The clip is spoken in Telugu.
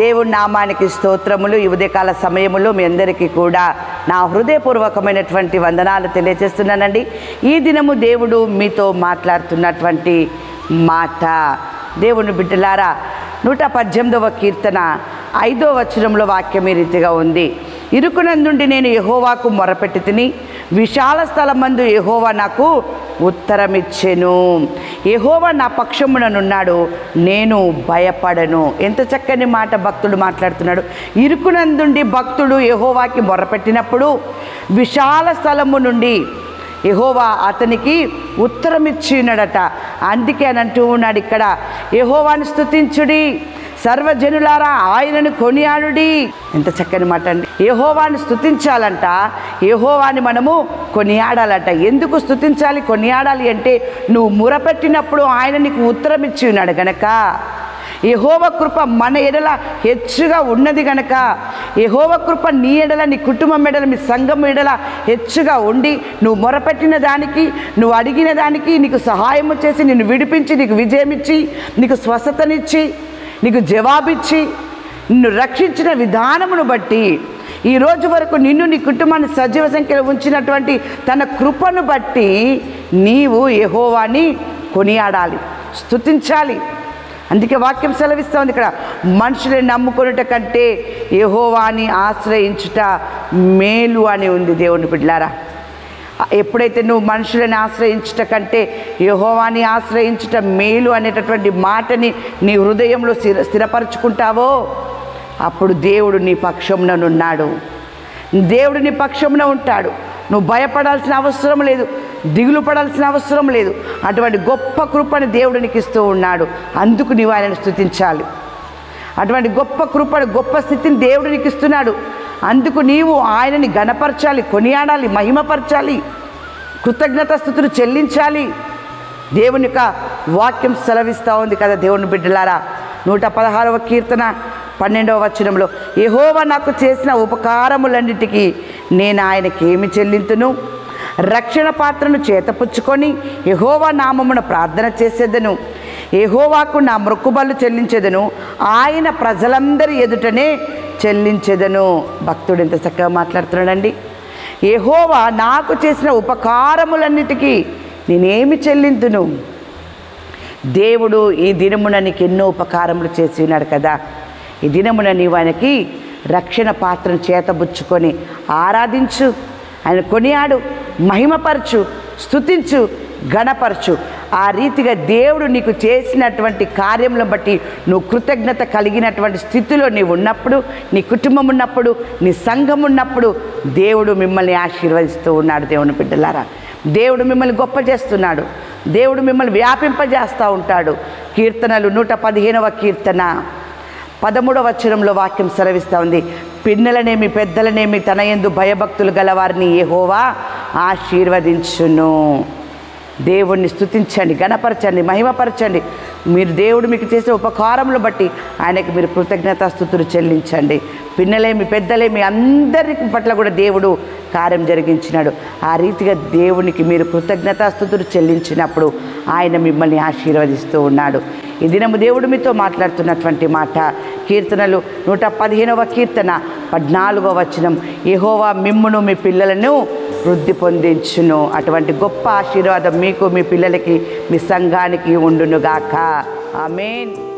దేవుడి నామానికి స్తోత్రములు. ఈ ఉదయకాల సమయములో మీ అందరికీ కూడా నా హృదయపూర్వకమైనటువంటి వందనాలు తెలియజేస్తున్నానండి. ఈ దినము దేవుడు మీతో మాట్లాడుతున్నటువంటి మాట. దేవుని బిడ్డలారా నూట పద్దెనిమిదవ కీర్తన ఐదో వచనంలో వాక్యం ఈ రీతిగా ఉంది. ఇరుకునందుండి నేను యహోవాకు మొరపెట్టి తిని విశాల స్థలమందు యహోవా నాకు ఉత్తరమిచ్చెను. యహోవా నా పక్షముననున్నాడు నేను భయపడను. ఎంత చక్కని మాట భక్తుడు మాట్లాడుతున్నాడు. ఇరుకునందుండి భక్తుడు యహోవాకి మొరపెట్టినప్పుడు విశాల స్థలము నుండి యహోవా అతనికి ఉత్తరమిచ్చినడట. అందుకే అని అంటూ ఉన్నాడు ఇక్కడ యహోవాని స్తుతించుడి సర్వజనులారా ఆయనను కొనియాడుడి. ఎంత చక్కని మాట అండి. యహోవాని స్థుతించాలంట యహోవాని మనము కొనియాడాలట. ఎందుకు స్తుతించాలి? కొనియాడాలి అంటే నువ్వు మురపెట్టినప్పుడు ఆయన నీకు ఉత్తరం ఇచ్చి ఉన్నాడు గనక. యహోవ కృప మన ఎడల హెచ్చుగా ఉన్నది గనక. యహోవ కృప నీ ఎడల నీ కుటుంబం ఎడల మీ సంఘం ఎడల హెచ్చుగా ఉండి నువ్వు మొరపెట్టిన దానికి నువ్వు అడిగిన దానికి నీకు సహాయము చేసి నిన్ను విడిపించి నీకు విజయం ఇచ్చి నీకు స్వస్థతనిచ్చి నీకు జవాబిచ్చి నిన్ను రక్షించిన విధానమును బట్టి ఈ రోజు వరకు నిన్ను నీ కుటుంబాన్ని సజీవ సంఖ్యలో ఉంచినటువంటి తన కృపను బట్టి నీవు యహోవాని కొనియాడాలి స్తుతించాలి. అందుకే వాక్యం సెలవిస్తోంది ఇక్కడ. మనుషులని నమ్ముకొనుట కంటే యహోవాని ఆశ్రయించుట మేలు అని ఉంది దేవుని బిడ్లారా ఎప్పుడైతే నువ్వు మనుషులని ఆశ్రయించుట కంటే యహోవాని ఆశ్రయించుట మేలు అనేటటువంటి మాటని నీ హృదయంలో స్థిర స్థిరపరచుకుంటావో అప్పుడు దేవుడు నీ పక్షంలోనున్నాడు దేవుడు నీ పక్షంలో ఉంటాడు. నువ్వు భయపడాల్సిన అవసరం లేదు. దిగులు పడాల్సిన అవసరం లేదు. అటువంటి గొప్ప కృపని దేవుడు నీకు ఇస్తూ ఉన్నాడు. అందుకు నీవు ఆయనను స్థుతించాలి అటువంటి గొప్ప కృపను గొప్ప స్థితిని దేవుడు నీకు ఇస్తున్నాడు అందుకు నీవు ఆయనని గణపరచాలి కొనియాడాలి మహిమపరచాలి కృతజ్ఞత స్థుతులు చెల్లించాలి. దేవుని యొక్క వాక్యం సెలవిస్తూ ఉంది కదా దేవుని బిడ్డలారా. నూట పదహారవ కీర్తన. పన్నెండవ వచనంలో యహోవ నాకు చేసిన ఉపకారములన్నిటికీ నేను ఆయనకి ఏమి చెల్లింతును? రక్షణ పాత్రను చేతపుచ్చుకొని యహోవా నామమున ప్రార్థన చేసేదను. యహోవాకు నా మృక్కుబళ్ళు చెల్లించేదను. ఆయన ప్రజలందరి ఎదుటనే చెల్లించేదను. భక్తుడు ఎంత చక్కగా మాట్లాడుతున్నాడండి. యహోవా నాకు చేసిన ఉపకారములన్నిటికీ నేనేమి చెల్లింతును? దేవుడు ఈ దినమున నీకు ఎన్నో ఉపకారములు చేసి ఉన్నాడు కదా. ఈ దినమున నీవు ఆయనకి రక్షణ పాత్రను చేతబుచ్చుకొని ఆరాధించు. ఆయన కొనియాడు మహిమపరచు స్తుతించు గణపరచు ఆ రీతిగా దేవుడు నీకు చేసినటువంటి కార్యములను బట్టి నువ్వు కృతజ్ఞత కలిగినటువంటి స్థితిలో నీవు ఉన్నప్పుడు నీ కుటుంబం ఉన్నప్పుడు నీ సంఘం ఉన్నప్పుడు దేవుడు మిమ్మల్ని ఆశీర్వదిస్తూ ఉన్నాడు దేవుని బిడ్డలారా. దేవుడు మిమ్మల్ని గొప్ప చేస్తున్నాడు. దేవుడు మిమ్మల్ని వ్యాపింపజేస్తూ ఉంటాడు. కీర్తనలు నూట పదిహేనవ కీర్తన. పదమూడవ వచనంలో వాక్యం సెలవిస్తూ ఉంది. పిన్నెలనేమి పెద్దలనేమి తన ఎందు భయభక్తులు గలవారిని ఏహోవా ఆశీర్వదించును. దేవుణ్ణి స్తుతించండి గణపరచండి మహిమపరచండి. మీరు దేవుడు మీకు చేసే ఉపకారములు బట్టి ఆయనకి మీరు కృతజ్ఞతాస్థుతులు చెల్లించండి. పిన్నలేమి పెద్దలేమి అందరి పట్ల కూడా దేవుడు కార్యం జరిగించినాడు. ఆ రీతిగా దేవునికి మీరు కృతజ్ఞతాస్థుతులు చెల్లించినప్పుడు ఆయన మిమ్మల్ని ఆశీర్వదిస్తూ ఉన్నాడు. ఈ దినము దేవుడు మీతో మాట్లాడుతున్నటువంటి మాట. కీర్తనలు నూట పదిహేనవ కీర్తన పద్నాలుగవ వచనం. యెహోవా మిమ్మును మీ పిల్లలను వృద్ధి పొందించును. అటువంటి గొప్ప ఆశీర్వాదం మీకు మీ పిల్లలకి మీ సంఘానికి ఉండునుగాక. ఆమెన్.